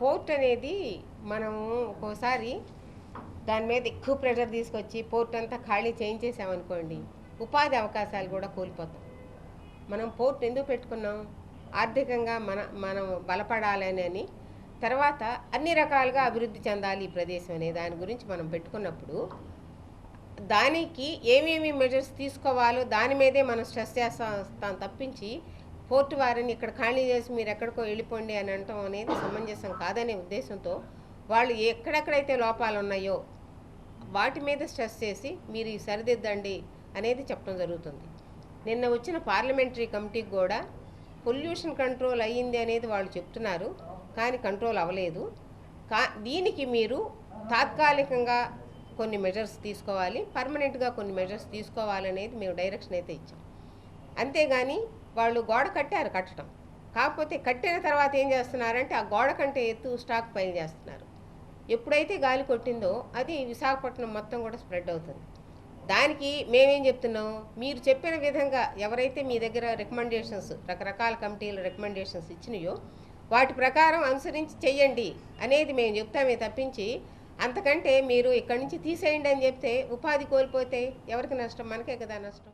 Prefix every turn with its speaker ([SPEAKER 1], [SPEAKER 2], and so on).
[SPEAKER 1] Port అనేది మనము ఒక్కోసారి దాని మీద ఎక్కువ ప్రెషర్ తీసుకొచ్చి పోర్ట్ అంతా ఖాళీ చేయించేసామనుకోండి ఉపాధి అవకాశాలు కూడా కోల్పోతాం. మనం పోర్ట్ ఎందుకు పెట్టుకున్నాం? ఆర్థికంగా మన మనం బలపడాలని అని. తర్వాత అన్ని రకాలుగా అభివృద్ధి చెందాలి ఈ ప్రదేశం అనే దాని గురించి మనం పెట్టుకున్నప్పుడు దానికి ఏమేమి మెజర్స్ తీసుకోవాలో దాని మీదే మనం స్ట్రెస్ చేస్తాం తప్పించి కోర్టు వారిని ఇక్కడ ఖాళీ చేసి మీరు ఎక్కడికో వెళ్ళిపోండి అని అనటం అనేది సమంజసం కాదనే ఉద్దేశంతో వాళ్ళు ఎక్కడెక్కడైతే లోపాలు ఉన్నాయో వాటి మీద స్ట్రెస్ చేసి మీరు ఈ సరిదిద్దండి అనేది చెప్పడం జరుగుతుంది. నిన్న వచ్చిన పార్లమెంటరీ కమిటీకి కూడా పొల్యూషన్ కంట్రోల్ అయ్యింది అనేది వాళ్ళు చెప్తున్నారు కానీ కంట్రోల్ అవ్వలేదు. కా దీనికి మీరు తాత్కాలికంగా కొన్ని మెజర్స్ తీసుకోవాలి పర్మనెంట్గా కొన్ని మెజర్స్ తీసుకోవాలనేది మేము డైరెక్షన్ అయితే ఇచ్చాం. అంతేగాని వాళ్ళు గోడ కట్టారు కట్టడం. కాకపోతే కట్టిన తర్వాత ఏం చేస్తున్నారంటే ఆ గోడ కంటే ఎత్తు స్టాక్ పైన చేస్తున్నారు. ఎప్పుడైతే గాలి కొట్టిందో అది విశాఖపట్నం మొత్తం కూడా స్ప్రెడ్ అవుతుంది. దానికి మేమేం చెప్తున్నాం? మీరు చెప్పిన విధంగా ఎవరైతే మీ దగ్గర రికమెండేషన్స్ రకరకాల కమిటీలు రికమెండేషన్స్ ఇచ్చినాయో వాటి ప్రకారం అనుసరించి చెయ్యండి అనేది మేము చెప్తామే తప్పించి అంతకంటే మీరు ఇక్కడి నుంచి తీసేయండి అని చెప్తే ఉపాధి కోల్పోతే ఎవరికి నష్టం? మనకే కదా నష్టం.